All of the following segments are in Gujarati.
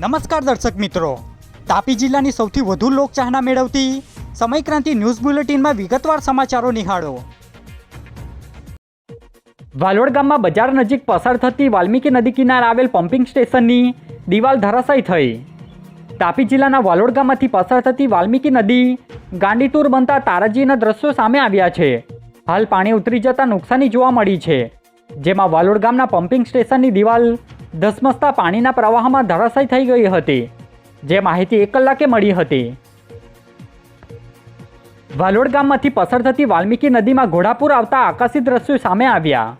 નમસ્કાર દર્શક મિત્રો. તાપી જિલ્લાની સૌથી વધુ લોકચાહના મેળવતી સમયક્રાંતિ ન્યૂઝ બુલેટિનમાં વિગતવાર સમાચારો નિહાળો. વાલોડ ગામમાં બજાર નજીક પસાર થતી વાલ્મીકી નદી કિનારે આવેલ પમ્પિંગ સ્ટેશનની દિવાલ ધરાશાયી થઈ. તાપી જિલ્લાના વાલોડ ગામમાંથી પસાર થતી વાલ્મીકી નદી ગાંડીતુર બનતા તારાજીના દ્રશ્યો સામે આવ્યા છે. હાલ પાણી ઉતરી જતા નુકસાની જોવા મળી છે. જેમાં વાલોડ ગામના પમ્પિંગ સ્ટેશનની દિવાલ ધસમસતા પાણીના પ્રવાહમાં ધરાશાય થઈ ગઈ હતી. જે માહિતી એક કલાકે મળી હતી. વાલોડ ગામમાંથી પસાર થતી વાલ્મીકી નદીમાં ઘોડાપુર આવતા આકાશી દ્રશ્યો સામે આવ્યા.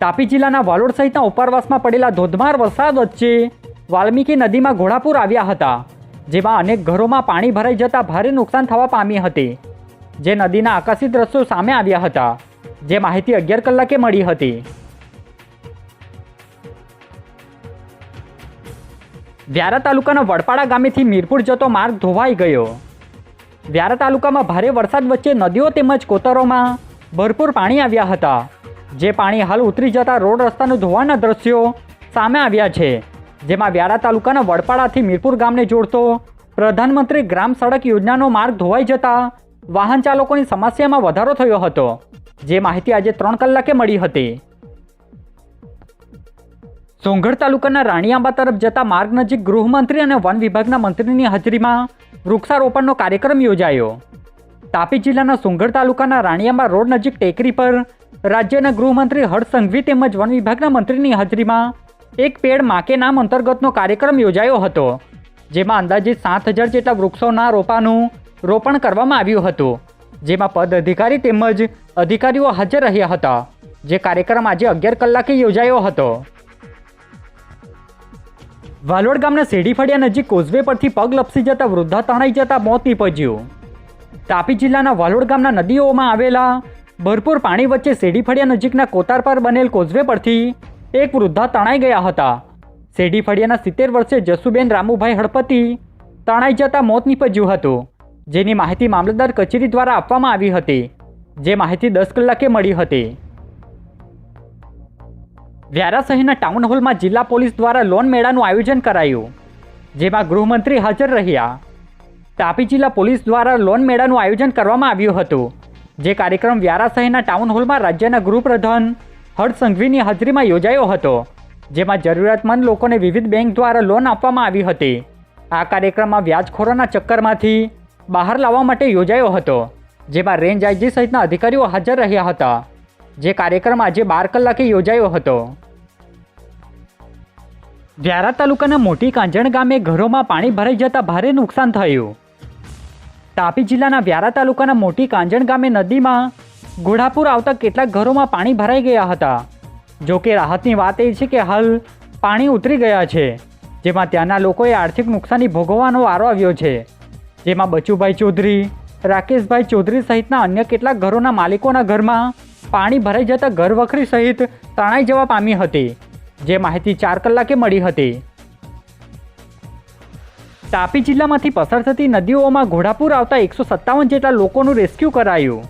તાપી જિલ્લાના વાલોડ સહિતના ઉપરવાસમાં પડેલા ધોધમાર વરસાદ વચ્ચે વાલ્મીકી નદીમાં ઘોડાપુર આવ્યા હતા, જેમાં અનેક ઘરોમાં પાણી ભરાઈ જતા ભારે નુકસાન થવા પામી હતી. જે નદીના આકાશી દ્રશ્યો સામે આવ્યા હતા, જે માહિતી અગિયાર કલાકે મળી હતી. વ્યારા તાલુકાના વડપાડા ગામેથી મીરપુર જતો માર્ગ ધોવાઈ ગયો. વ્યારા તાલુકામાં ભારે વરસાદ વચ્ચે નદીઓ તેમજ કોતરોમાં ભરપૂર પાણી આવ્યા હતા. જે પાણી હાલ ઉતરી જતા રોડ રસ્તાનું ધોવાના દ્રશ્યો સામે આવ્યા છે, જેમાં વ્યારા તાલુકાના વડપાડાથી મીરપુર ગામને જોડતો પ્રધાનમંત્રી ગ્રામ સડક યોજનાનો માર્ગ ધોવાઈ જતા વાહન ચાલકોની સમસ્યામાં વધારો થયો હતો. જે માહિતી આજે ત્રણ કલાકે મળી હતી. સોંગઢ તાલુકાના રાણીઆંબા તરફ જતા માર્ગ નજીક ગૃહમંત્રી અને વન વિભાગના મંત્રીની હાજરીમાં વૃક્ષારોપણનો કાર્યક્રમ યોજાયો. તાપી જિલ્લાના સોંગઢ તાલુકાના રાણીઆંબા રોડ નજીક ટેકરી પર રાજ્યના ગૃહમંત્રી હર્ષ તેમજ વન વિભાગના મંત્રીની હાજરીમાં એક પેડ માકે નામ અંતર્ગતનો કાર્યક્રમ યોજાયો હતો, જેમાં અંદાજે સાત હજાર જેટલા વૃક્ષોના રોપાનું રોપણ કરવામાં આવ્યું હતું, જેમાં પદ અધિકારી તેમજ અધિકારીઓ હાજર રહ્યા હતા, જે કાર્યક્રમ આજે અગિયાર કલાકે યોજાયો હતો. વાલોડ ગામના શેડી ફળિયા નજીક કોઝવે પરથી પગ લપસી જતા વૃદ્ધા તણાઈ જતા મોત નીપજ્યું. તાપી જિલ્લાના વાલોડ ગામના નદીઓમાં આવેલા ભરપૂર પાણી વચ્ચે શેડી ફળિયા નજીકના કોતાર પર બનેલ કોઝવે પરથી એક વૃદ્ધા તણાઈ ગયા હતા. શેડી ફળિયાના સિત્તેર વર્ષે જસુબેન રામુભાઈ હળપતિ તણાઈ જતા મોત નીપજ્યું હતું, જેની માહિતી મામલતદાર કચેરી દ્વારા આપવામાં આવી હતી, જે માહિતી દસ કલાકે મળી હતી. વ્યારા શહેરના ટાઉન હોલમાં જિલ્લા પોલીસ દ્વારા લોન મેળાનું આયોજન કરાયું, જેમાં ગૃહમંત્રી હાજર રહ્યા. તાપી જિલ્લા પોલીસ દ્વારા લોન મેળાનું આયોજન કરવામાં આવ્યું હતું, જે કાર્યક્રમ વ્યારા શહેરના ટાઉન હોલમાં રાજ્યના ગૃહપ્રધાન હર્ષ સંઘવીની હાજરીમાં યોજાયો હતો, જેમાં જરૂરિયાતમંદ લોકોને વિવિધ બેંક દ્વારા લોન આપવામાં આવી હતી. આ કાર્યક્રમમાં વ્યાજખોરોના ચક્કરમાંથી બહાર લાવવા માટે યોજાયો હતો, જેમાં રેન્જ આઈજી સહિતના અધિકારીઓ હાજર રહ્યા હતા. જે કાર્યક્રમ આજે બાર કલાકે યોજાયો હતો. વ્યારા તાલુકાના મોટી કાંજણ ગામે ઘરોમાં પાણી ભરાઈ જતા ભારે નુકસાન થયું. તાપી જિલ્લાના વ્યારા તાલુકાના મોટી કાંજણ ગામે નદીમાં ઘોડાપુર આવતા કેટલાક ઘરોમાં પાણી ભરાઈ ગયા હતા. જો કે રાહતની વાત એ છે કે હાલ પાણી ઉતરી ગયા છે, જેમાં ત્યાંના લોકોએ આર્થિક નુકસાની ભોગવવાનો વારો આવ્યો છે. જેમાં બચુભાઈ ચૌધરી, રાકેશભાઈ ચૌધરી સહિતના અન્ય કેટલાક ઘરોના માલિકોના ઘરમાં પાણી ભરાઈ જતા ઘર વખરી સહિત તણાઈ જવા પામી હતી. જે માહિતી ચાર કલાકે મળી હતી. તાપી જિલ્લામાંથી પસાર થતી નદીઓમાં ઘોડાપુર આવતા એકસો સત્તાવન જેટલા લોકોનું રેસ્ક્યુ કરાયું.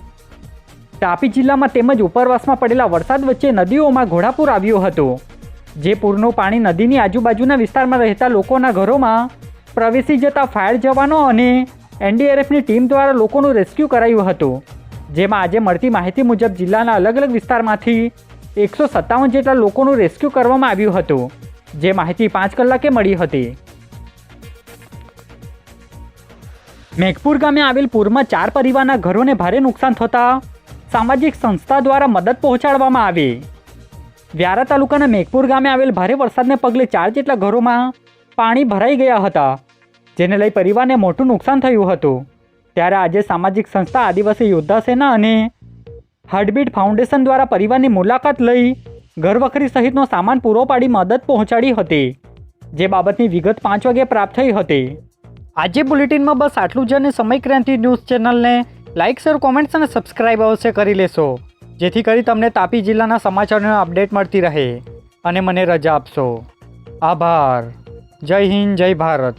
તાપી જિલ્લામાં તેમજ ઉપરવાસમાં પડેલા વરસાદ વચ્ચે નદીઓમાં ઘોડાપુર આવ્યું હતું. જે પૂરનું પાણી નદીની આજુબાજુના વિસ્તારમાં રહેતા લોકોના ઘરોમાં પ્રવેશી જતા ફાયર જવાનો અને એનડીઆરએફની ટીમ દ્વારા લોકોનું રેસ્ક્યુ કરાયું હતું. જેમાં આજે મળતી માહિતી મુજબ જિલ્લાના અલગ અલગ વિસ્તારમાંથી એકસો સત્તાવન જેટલા લોકોનું રેસ્ક્યુ કરવામાં આવ્યું હતું, જે માહિતી પાંચ કલાકે મળી હતી. મેઘપુર ગામે આવેલ પૂરમાં ચાર પરિવારના ઘરોને ભારે નુકસાન થતાં સામાજિક સંસ્થા દ્વારા મદદ પહોંચાડવામાં આવી. વ્યારા તાલુકાના મેઘપુર ગામે આવેલ ભારે વરસાદને પગલે ચાર જેટલા ઘરોમાં પાણી ભરાઈ ગયા હતા, જેને લઈ પરિવારને મોટું નુકસાન થયું હતું. ત્યારે આજે સામાજિક સંસ્થા આદિવાસી યોદ્ધા સેના અને હાર્ટબીટ ફાઉન્ડેશન દ્વારા પરિવારની મુલાકાત લઈ ઘરવખરી સહિતનો સામાન પૂરો પાડી મદદ પહોંચાડી હતી, જે બાબતની વિગત પાંચ વાગે પ્રાપ્ત થઈ હતી. આજે બુલેટિનમાં બસ આટલું જ અને સમય ક્રાંતિ ન્યૂઝ ચેનલને લાઇક શેર, કોમેન્ટ્સ અને સબસ્ક્રાઇબ અવશ્ય કરી લેશો, જેથી કરી તમને તાપી જિલ્લાના સમાચારનો અપડેટ મળતી રહે. અને મને રજા આપશો. આભાર. જય હિન્દ, જય ભારત.